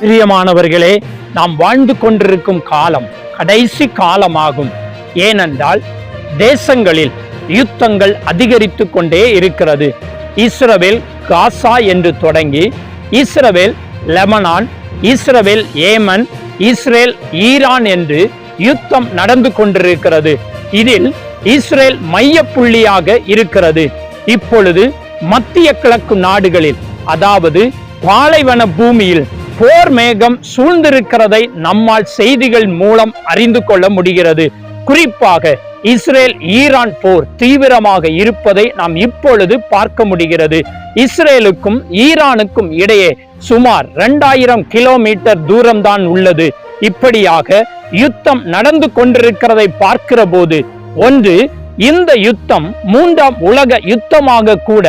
பிரியமானவர்களே நாம் வாழ்ந்து கொண்டிருக்கும் காலம் கடைசி காலமாகும். ஏனென்றால் தேசங்களில் யுத்தங்கள் அதிகரித்து கொண்டே இருக்கிறது. இஸ்ரவேல் காசா என்று தொடங்கி இஸ்ரவேல் லெபனான் இஸ்ரவேல் ஏமன் இஸ்ரேல் ஈரான் என்று யுத்தம் நடந்து கொண்டிருக்கிறது. இதில் இஸ்ரேல் மையப்புள்ளியாக இருக்கிறது. இப்பொழுது மத்திய கிழக்கு நாடுகளில் அதாவது பாலைவன பூமியில் போர் மேகம் சூழ்ந்திருக்கிறதை நம்மால் செய்திகள் மூலம் அறிந்து கொள்ள முடிகிறது. குறிப்பாக இஸ்ரேல் ஈரான் போர் தீவிரமாக இருப்பதை நாம் இப்பொழுது பார்க்க முடிகிறது. இஸ்ரேலுக்கும் ஈரானுக்கும் இடையே சுமார் இரண்டாயிரம் கிலோமீட்டர் தூரம்தான் உள்ளது. இப்படியாக யுத்தம் நடந்து கொண்டிருக்கிறதை பார்க்கிற போது ஒன்று இந்த யுத்தம் மூன்றாம் உலக யுத்தமாக கூட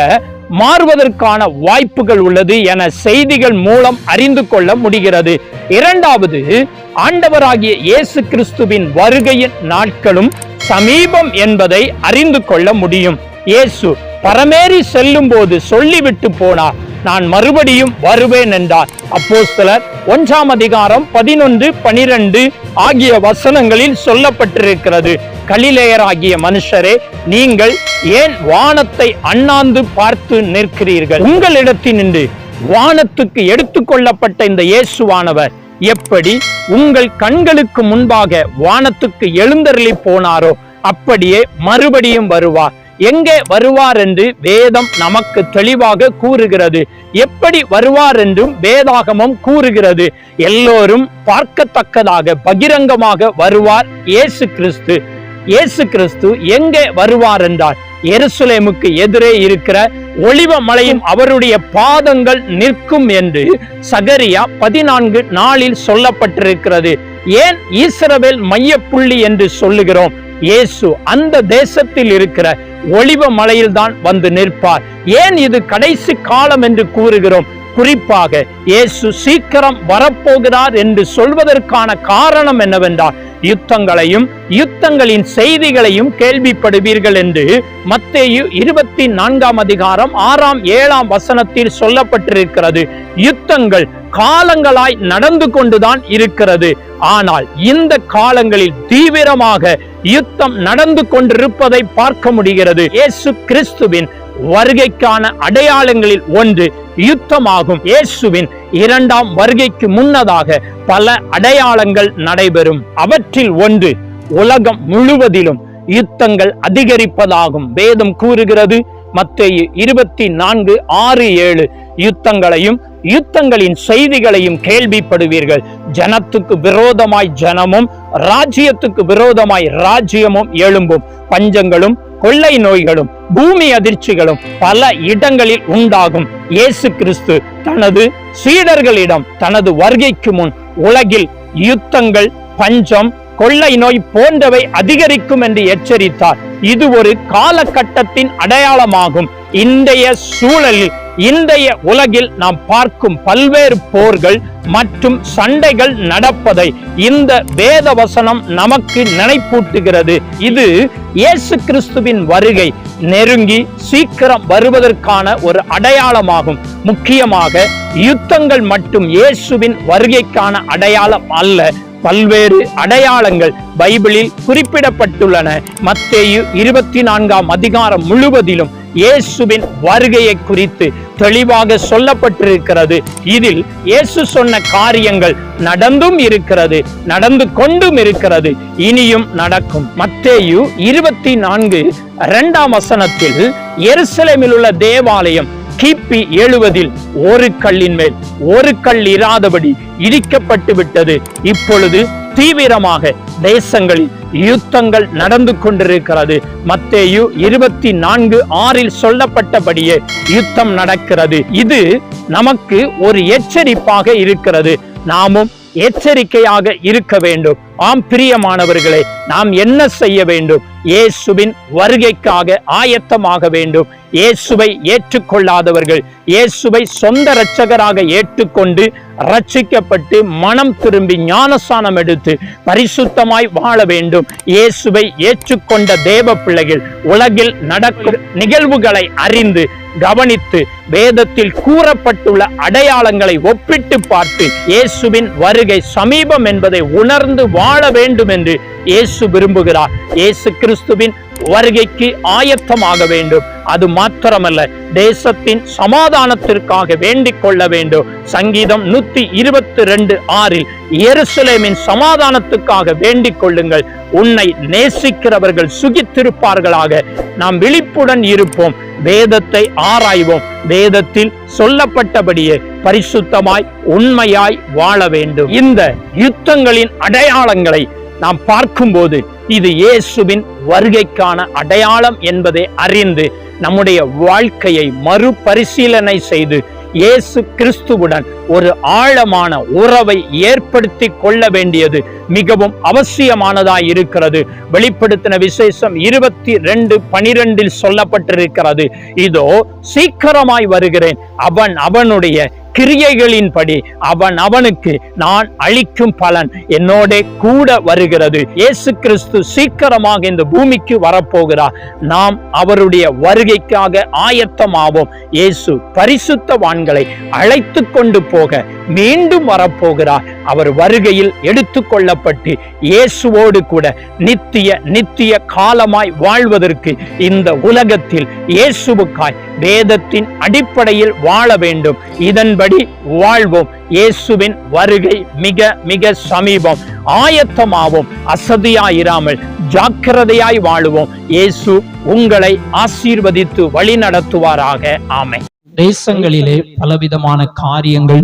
மாறுவதற்கான வாய்ப்புகள் உள்ளது என செய்திகள் மூலம் அறிந்து கொள்ள முடிகிறது. இரண்டாவது ஆண்டவராகிய இயேசு கிறிஸ்துவின் வருகையின் நாட்களும் சமீபம் என்பதை அறிந்து கொள்ள முடியும். இயேசு பரமேறி செல்லும் போது சொல்லிவிட்டு போனார். நான் மறுபடியும் வருவேன் என்றார். அப்போஸ்தலர் ஒன்றாம் அதிகாரம் பதினொன்று பனிரெண்டு ஆகிய வசனங்களில் சொல்லப்பட்டிருக்கிறது. கலிலேயராகிய மனுஷரே நீங்கள் ஏன் வானத்தை அண்ணாந்து பார்த்து நிற்கிறீர்கள்? உங்களிடத்தினின்று வானத்துக்கு எடுத்துக்கொள்ளப்பட்ட இந்த இயேசுவானவர் எப்படி உங்கள் கண்களுக்கு முன்பாக வானத்துக்கு எழுந்தருளி போனாரோ அப்படியே மறுபடியும் வருவார். எங்கே வருவார் என்று வேதம் நமக்கு தெளிவாக கூறுகிறது. எப்படி வருவார் என்றும் வேதாகமம் கூறுகிறது. எல்லோரும் பார்க்கத்தக்கதாக பகிரங்கமாக வருவார் இயேசு கிறிஸ்து. இயேசு கிறிஸ்து எங்கே வருவார் என்றார் எருசுலேமுக்கு எதிரே இருக்கிற ஒளிவ மலையும் அவருடைய பாதங்கள் நிற்கும் என்று சகரியா பதினான்கு நாளில் சொல்லப்பட்டிருக்கிறது. ஏன் ஈஸ்ரவேல் மையப்புள்ளி என்று சொல்லுகிறோம்? இயேசு அந்த தேசத்தில் இருக்கிற ஒளிவ மலையில்தான் வந்து நிற்பார். ஏன் இது கடைசி காலம் என்று கூறுகிறோம்? குறிப்பாக இயேசு சீக்கிரம் வரப்போகிறார் என்று சொல்வதற்கான காரணம் என்னவென்றால் யுத்தங்களையும் யுத்தங்களின் செய்திகளையும் கேள்விப்படுவீர்கள் என்று மத்தேயு இருபத்தி நான்காம் அதிகாரம் ஆறாம் ஏழாம் வசனத்தில் சொல்லப்பட்டிருக்கிறது. யுத்தங்கள் காலங்களாய் நடந்து கொண்டுதான் இருக்கிறது. ஆனால் இந்த காலங்களில் தீவிரமாக யுத்தம் நடந்து கொண்டிருப்பதை பார்க்க முடிகிறது. இயேசு கிறிஸ்துவின் வருகைக்கான அடையாளங்களில் ஒன்று யுத்தமாகும். இயேசுவின் இரண்டாம் வருகைக்கு முன்னதாக பல அடையாளங்கள் நடைபெறும். அவற்றில் ஒன்று உலகம் முழுவதிலும் யுத்தங்கள் அதிகரிப்பதாகும். வேதம் கூறுகிறது மத்திய இருபத்தி நான்கு ஆறு ஏழு யுத்தங்களையும் யுத்தங்களின் செய்திகளையும் கேள்விப்படுவீர்கள். ஜனத்துக்கு விரோதமாய் ஜனமும் ராஜ்யத்துக்கு விரோதமாய் ராஜ்யமும் எழும்பும். பஞ்சங்களும் கொள்ளை நோய்களும் பூமி அதிர்ச்சிகளும் பல இடங்களில் உண்டாகும். இயேசு கிறிஸ்து தனது சீடர்களிடம் தனது வருகைக்கு முன் உலகில் யுத்தங்கள் பஞ்சம் கொள்ளை நோய் போன்றவை அதிகரிக்கும் என்று எச்சரித்தார். இது ஒரு காலகட்டத்தின் அடையாளமாகும். இன்றைய சூழலில் இன்றைய உலகில் நாம் பார்க்கும் பல்வேறு போர்கள் மற்றும் சண்டைகள் நடப்பதை இந்த வேத வசனம் நமக்கு நினைப்பூட்டுகிறது. இது இயேசு கிறிஸ்துவின் வருகை நெருங்கி சீக்கிரம் வருவதற்கான ஒரு அடையாளமாகும். முக்கியமாக யுத்தங்கள் மட்டும் இயேசுவின் வருகைக்கான அடையாளம் அல்ல. பல்வேறு அடையாளங்கள் பைபிளில் குறிப்பிடப்பட்டுள்ளன. மத்தேயு இருபத்தி நான்காம் அதிகாரம் முழுவதிலும் இயேசுவின் வருகையை குறித்து தெளிவாக சொல்லப்பட்டிருக்கிறது. இதில் இயேசு சொன்ன காரியங்கள் நடந்தும் இருக்கிறது நடந்து கொண்டும் இருக்கிறது இனியும் நடக்கும். மத்தேயு இருபத்தி நான்கு இரண்டாம் வசனத்தில் எருசலேமில் உள்ள தேவாலயம் கிபி எழுவதில் ஒரு கல்லின் மேல் ஒரு கல் இராதபடி இடிக்கப்பட்டு விட்டது இப்பொழுது தீவிரமாக தேசங்களில் யுத்தங்கள் நடந்து கொண்டிருக்கிறது. மத்தேயு இருபத்தி நான்கு ஆறில் சொல்லப்பட்டபடியே யுத்தம் நடக்கிறது. இது நமக்கு ஒரு எச்சரிப்பாக இருக்கிறது. நாமும் எச்சரிக்கையாக இருக்க வேண்டும். ஆம் பிரியமானவர்களே நாம் என்ன செய்ய வேண்டும்? இயேசுவின் வருகைக்காக ஆயத்தமாக வேண்டும். இயேசுவை ஏற்றுக்கொள்ளாதவர்கள் இயேசுவை சொந்த இரட்சகராக ஏற்றுக்கொண்டு ரட்சிக்கப்பட்டு மனம் திரும்பி ஞானஸ்தானம் எடுத்து பரிசுத்தமாய் வாழ வேண்டும். இயேசுவை ஏற்றுக்கொண்ட தேவ பிள்ளைகள் உலகில் நடக்கும் நிகழ்வுகளை அறிந்து கவனித்து வேதத்தில் கூறப்பட்டுள்ள அடையாளங்களை ஒப்பிட்டு பார்த்து இயேசுவின் வருகை சமீபம் என்பதை உணர்ந்து வாழ வேண்டும் என்று இயேசு விரும்புகிறார். இயேசு கிறிஸ்துவின் வருகைக்கு ஆயத்தமாக வேண்டும். அது மாத்திரமல்ல தேசத்தின் சமாதானத்திற்காக வேண்டிக் கொள்ள வேண்டும். சங்கீதம் நூத்தி இருபத்தி ரெண்டு ஆறில் எருசலேமின் சமாதானத்துக்காக வேண்டிக் கொள்ளுங்கள். உன்னை நேசிக்கிறவர்கள் சுகித்திருப்பார்களாக. நாம் விழிப்புடன் இருப்போம். வேதத்தை ஆராய்வோம். வேதத்தில் சொல்லப்பட்டபடியே பரிசுத்தமாய் உண்மையாய் வாழ வேண்டும். இந்த யுத்தங்களின் அடையாளங்களை நாம் பார்க்கும்போது இது இயேசுவின் வருகைக்கான அடையாளம் என்பதை அறிந்து நம்முடைய வாழ்க்கையை மறுபரிசீலனை செய்து இயேசு கிறிஸ்துவுடன் ஒரு ஆழமான உறவை ஏற்படுத்தி கொள்ள வேண்டியது மிகவும் அவசியமானதாய் இருக்கிறது. வெளிப்படுத்தின விசேஷம் இருபத்தி ரெண்டு பனிரெண்டில் சொல்லப்பட்டிருக்கிறது. இதோ சீக்கிரமாய் வருகிறேன். அவன் அவனுடைய கிரியைகளின்படி அவன் அவனுக்கு நான் அளிக்கும் பலன் என்னோட கூட வருகிறது. இயேசு கிறிஸ்து சீக்கிரமாக இந்த பூமிக்கு வரப்போகிறார். நாம் அவருடைய வருகைக்காக ஆயத்தமாவோம். இயேசு பரிசுத்தவான்களை அழைத்து கொண்டு போக மீண்டும் வரப்போகிறார். அவர் வருகையில் எடுத்துக்கொள்ளப்பட்டு இயேசுவோடு கூட நித்திய நித்திய காலமாய் வாழ்வதற்கு இந்த உலகத்தில் இயேசுவுக்காய் வேதத்தின் அடிப்படையில் வாழ வேண்டும். இதன்படி வாழ்வோம். இயேசுவின் வருகை மிக மிக சமீபம். ஆயத்தமாவோம். அசதியாயிராமல் ஜாக்கிரதையாய் வாழுவோம். இயேசு உங்களை ஆசீர்வதித்து வழி நடத்துவாராக ஆமை தேசங்களிலே பலவிதமான காரியங்கள்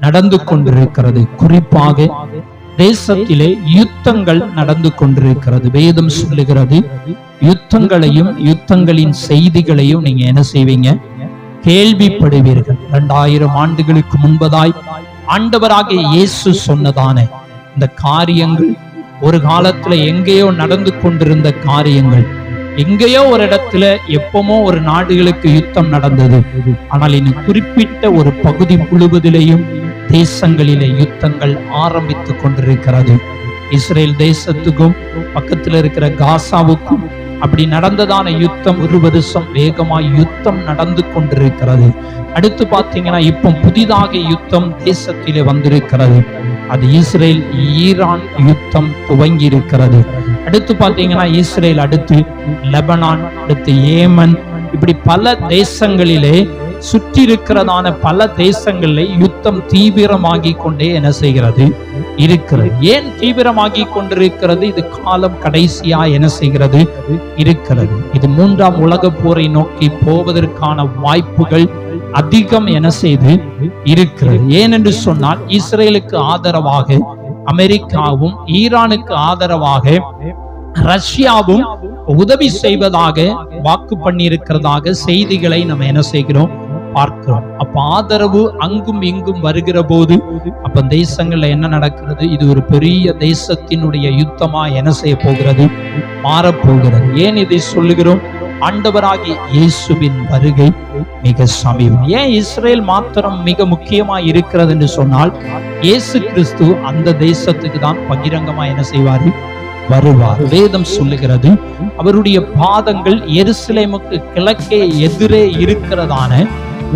நடந்து கொண்டிருக்கிறது. குறிப்பாக தேசத்திலே யுத்தங்கள் நடந்து கொண்டிருக்கிறது. வேதம் சொல்லுகிறது யுத்தங்களையும் யுத்தங்களின் செய்திகளையும் நீங்க என்ன செய்வீங்க? கேள்விப்படுவீர்கள். இரண்டாயிரம் ஆண்டுகளுக்கு முன்பதாய் ஆண்டவராகிய இயேசு சொன்னதான. இந்த காரியங்கள் ஒரு காலத்துல எங்கேயோ நடந்து கொண்டிருந்த காரியங்கள். எங்கேயோ ஒரு இடத்துல எப்பமோ ஒரு நாடுகளுக்கு யுத்தம் நடந்தது. ஆனால் இனி குறிப்பிட்ட ஒரு பகுதி முழுவதிலேயும் தேசங்களிலே யுத்தங்கள் ஆரம்பித்துக் கொண்டிருக்கிறது. இஸ்ரேல் தேசத்துக்கும் பக்கத்தில் இருக்கிற காசாவுக்கும் அப்படி நடந்ததான யுத்தம் ஒரு வருஷம் வேகமாய் யுத்தம் நடந்து கொண்டிருக்கிறது. அடுத்து பார்த்தீங்கன்னா இப்போ புதிதாக யுத்தம் தேசத்திலே வந்திருக்கிறது. அது இஸ்ரேல் ஈரான் யுத்தம் துவங்கி இருக்கிறது அடுத்து பார்த்தீங்கன்னா இஸ்ரேல் அடுத்து லெபனான் அடுத்து ஏமன். இப்படி பல தேசங்களிலே சுற்றி இருக்கிறதான பல தேசங்களிலே யுத்தம் தீவிரமாகி கொண்டே என்ன செய்கிறது? இருக்கிறது. ஏன் தீவிரமாகி கொண்டிருக்கிறது? இது காலம் கடைசியா என்ன செய்கிறது? இருக்கிறது. இது மூன்றாம் உலக போரை நோக்கி போவதற்கான வாய்ப்புகள் அதிகம் என செய்து? இருக்கிறது. ஏனென்று சொன்னால் இஸ்ரேலுக்கு ஆதரவாக அமெரிக்காவும் ஈரானுக்கு ஆதரவாக ரஷ்யாவும் உதவி செய்வதாக வாக்கு பண்ணியிருக்கிறதாக செய்திகளை நம்ம என்ன செய்கிறோம்? பார்க்கிறோம். அப்ப ஆதரவு அங்கும் இங்கும் வருகிற போது அப்ப தேசங்கள்ல என்ன நடக்கிறது? இது ஒரு பெரிய தேசத்தினுடைய யுத்தமா என்ன செய்ய போகிறது? மாறப்போகிறது ஏன் இதை சொல்லுகிறோம்? ஆண்டவராகிய இயேசுவின் வருகை மிக சமீபம். ஏன் இஸ்ரேல் மாத்திரம் மிக முக்கியமா இருக்கிறது என்று சொன்னால் இயேசு கிறிஸ்து அந்த தேசத்துக்கு தான் பகிரங்கமா என்ன செய்வாரு? வருவார். வேதம் சொல்லுகிறது அவருடைய பாதங்கள் எருசலேமுக்கு கிழக்கே எதிரே இருக்கிறதான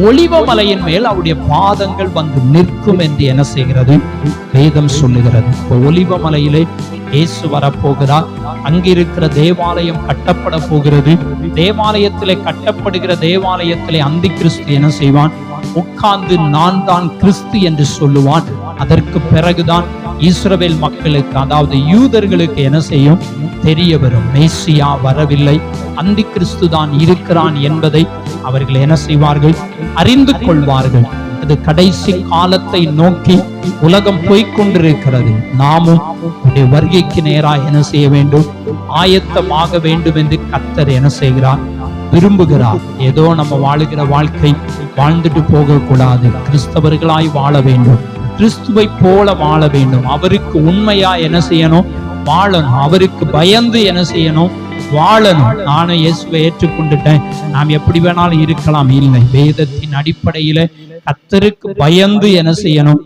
ஒளிவ மலையின் மேல் அவருடைய பாதங்கள் வந்து நிற்கும் என்று என்ன செய்கிறது? வேதம் சொல்லுகிறது. இப்போ மலையிலே இயேசு வரப்போகிறார். அங்கிருக்கிற தேவாலயம் கட்டப்பட போகிறது. தேவாலயத்திலே கட்டப்படுகிற தேவாலயத்திலே அந்தி கிறிஸ்து என்ன செய்வான்? உட்கார்ந்து நான் தான் கிறிஸ்து என்று சொல்லுவான். அதற்கு பிறகுதான் இஸ்ரவேல் மக்களுக்கு அதாவது யூதர்களுக்கு என்ன செய்யும்? தெரிய வரும். மேசியா வரவில்லை. அந்தி கிறிஸ்து தான் இருக்கிறான் என்பதை அவர்கள் என்ன செய்வார்கள்? அறிந்து கொள்வார்கள். அது கடைசி காலத்தை நோக்கி உலகம் போய்க்கொண்டிருக்கிறது. நாமும் உடைய வருகைக்கு நேராக என்ன செய்ய வேண்டும்? ஆயத்தமாக வேண்டும் என்று கத்தர் என்ன செய்கிறார்? விரும்புகிறார். ஏதோ நம்ம வாழுகிற வாழ்க்கை வாழ்ந்துட்டு போக கூடாது கிறிஸ்தவர்களாய் வாழ வேண்டும். கிறிஸ்துவை போல வாழ வேண்டும். அவருக்கு உண்மையா என்ன செய்யணும்? வாழணும். அவருக்கு பயந்து என்ன செய்யணும்? வாழணும் நானும் இயேசுவை ஏற்றுக்கொண்டுட்டேன். நாம் எப்படி வேணாலும் இருக்கலாம். இல்லை வேதத்தின் அடிப்படையில கத்தருக்கு பயந்து என செய்யணும்?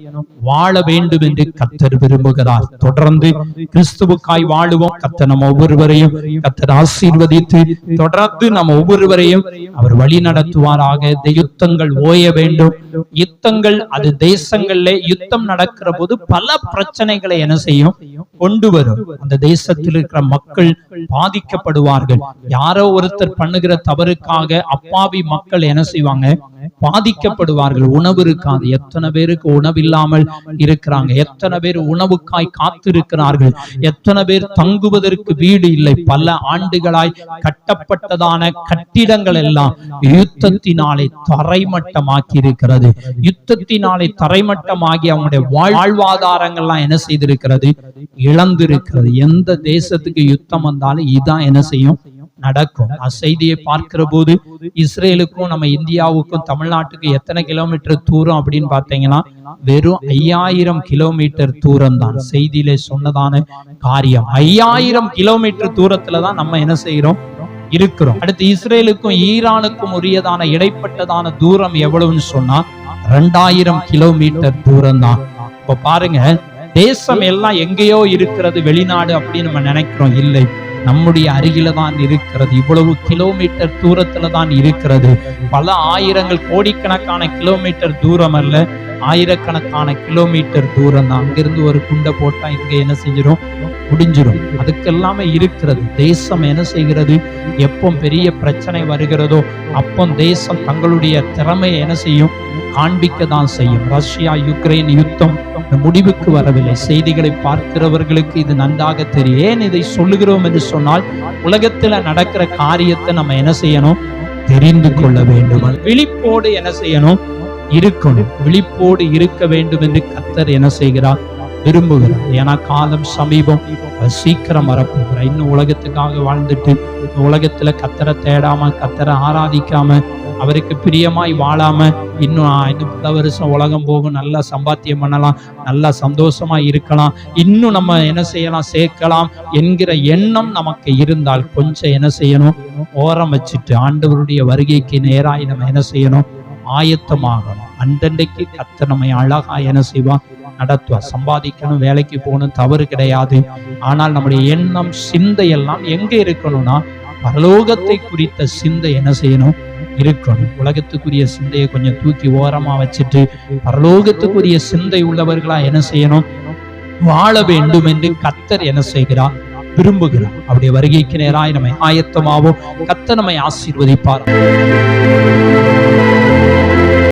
வாழ வேண்டும் என்று கத்தர் விரும்புகிறார். தொடர்ந்து கிறிஸ்துவுக்காய் வாழுவோம். கத்த நம்ம ஒவ்வொருவரையும் கத்தர் ஆசீர்வதித்து தொடர்ந்து நம்ம ஒவ்வொருவரையும் அவர் வழி நடத்துவாராக. யுத்தங்கள் ஓய வேண்டும். யுத்தங்கள் அது தேசங்கள்ல யுத்தம் நடக்கிற போது பல பிரச்சனைகளை என்ன செய்யும்? கொண்டு வரும். அந்த தேசத்தில் இருக்கிற மக்கள் பாதிக்கப்படுவார்கள். யாரோ ஒருத்தர் பண்ணுகிற தவறுக்காக அப்பாவி மக்கள் என்ன செய்வாங்க? பாதிக்கப்படுவார்கள். உணவு இருக்காது எத்தனை பேருக்கு உணவு இல்லாமல் இருக்கிறாங்க? எத்தனை பேர் உணவுக்காய் காத்திருக்கிறார்கள்? எத்தனை பேர் தங்குவதற்கு வீடு இல்லை? பல ஆண்டுகளாய் கட்டப்பட்டதான கட்டிடங்கள் எல்லாம் யுத்தத்தினாலே தரைமட்டமாக்கி இருக்கிறது யுத்தத்தினாலே தரைமட்டமாகி அவங்களுடைய வாழ்வாதாரங்கள்லாம் என்ன செய்திருக்கிறது? இழந்திருக்கிறது. எந்த தேசத்துக்கு யுத்தம் வந்தாலும் இதான் என்ன செய்யும்? நடக்கும். நான் செய்தியை பார்க்கிற போது இஸ்ரேலுக்கும் நம்ம இந்தியாவுக்கும் தமிழ்நாட்டுக்கு எத்தனை கிலோமீட்டர் தூரம் அப்படின்னு பார்த்தீங்கன்னா வெறும் ஐயாயிரம் கிலோமீட்டர் தூரம் தான் செய்தியில சொன்னதான காரியம். ஐயாயிரம் கிலோமீட்டர் தூரத்துல தான் நம்ம என்ன செய்யறோம் இருக்கிறோம். அடுத்து இஸ்ரேலுக்கும் ஈரானுக்கும் உரியதான இடைப்பட்டதான தூரம் எவ்வளவுன்னு சொன்னா ரெண்டாயிரம் கிலோமீட்டர் தூரம் தான் இப்ப பாருங்க தேசம் எல்லாம் எங்கேயோ இருக்கிறது வெளிநாடு அப்படின்னு நம்ம நினைக்கிறோம். இல்லை. நம்முடைய அருகில தான் இருக்கிறது. இவ்வளவு கிலோமீட்டர் தூரத்துல தான் இருக்கிறது. பல ஆயிரங்கள் கோடிக்கணக்கான கிலோமீட்டர் தூரம் அல்ல. ஆயிரக்கணக்கான கிலோமீட்டர் தூரம் தான். அங்கிருந்து ஒரு குண்டை போட்டா இங்க என்ன செஞ்சிடும் முடிஞ்சிடும் அதுக்கெல்லாமே இருக்கிறது. தேசம் என்ன செய்கிறது? எப்போ பெரிய பிரச்சனை வருகிறதோ அப்போ தேசம் தங்களுடைய திறமையை என்ன செய்யும்? காண்பிக்க தான் செய்யும். ரஷ்யா யுக்ரைன் யுத்தம் இந்த முடிவுக்கு வரவில்லை. செய்திகளை பார்க்கிறவர்களுக்கு இது நன்றாக தெரியும். ஏன் இதை சொல்லுகிறோம் என்று சொன்னால் உலகத்துல நடக்கிற காரியத்தை நம்ம என்ன செய்யணும்? தெரிந்து கொள்ள வேண்டும். விழிப்போடு என்ன செய்யணும்? இருக்கணும். விழிப்போடு இருக்க வேண்டும் என்று கத்தர் என்ன செய்கிறார்? விரும்புகிறார். ஏன்னா காலம் சமீபம். சீக்கிரம் வரப்போகிறார். இன்னும் உலகத்துக்காக வாழ்ந்துட்டு உலகத்துல கத்தரை தேடாம கத்தரை ஆராதிக்காம அவருக்கு பிரியமாய் வாழாம இன்னும் இன்னும் பல வருஷம் உலகம் போகும். நல்லா சம்பாத்தியம் பண்ணலாம். நல்லா சந்தோஷமா இருக்கலாம். இன்னும் நம்ம என்ன செய்யலாம்? சேர்க்கலாம் என்கிற எண்ணம் நமக்கு இருந்தால் கொஞ்சம் என்ன செய்யணும்? ஓரம் வச்சுட்டு ஆண்டவருடைய வருகைக்கு நேராய் நம்ம என்ன செய்யணும்? ஆயத்தமாகணும். அந்தண்டைக்கு கத்த நம்மை அழகா என்ன செய்வான் நடத்துவா சம்பாதிக்கணும் வேலைக்கு போகணும் தவறு கிடையாது. ஆனால் நம்முடைய எண்ணம் சிந்தை எல்லாம் எங்க இருக்கணும்னா பரலோகத்தை குறித்த சிந்தை என்ன செய்யணும்? இருக்கணும். உலகத்துக்குரிய சிந்தையை கொஞ்சம் தூக்கி ஓரமா வச்சுட்டு பரலோகத்துக்குரிய சிந்தை உள்ளவர்களா என்ன செய்யணும்? வாழ வேண்டும் என்று கத்தர் என்ன செய்கிறார்? விரும்புகிறார். அவருடைய வருகைக்கு நேராய் நம்மை ஆயத்தமாவோம். கத்த நம்மை ஆசீர்வதிப்பார்.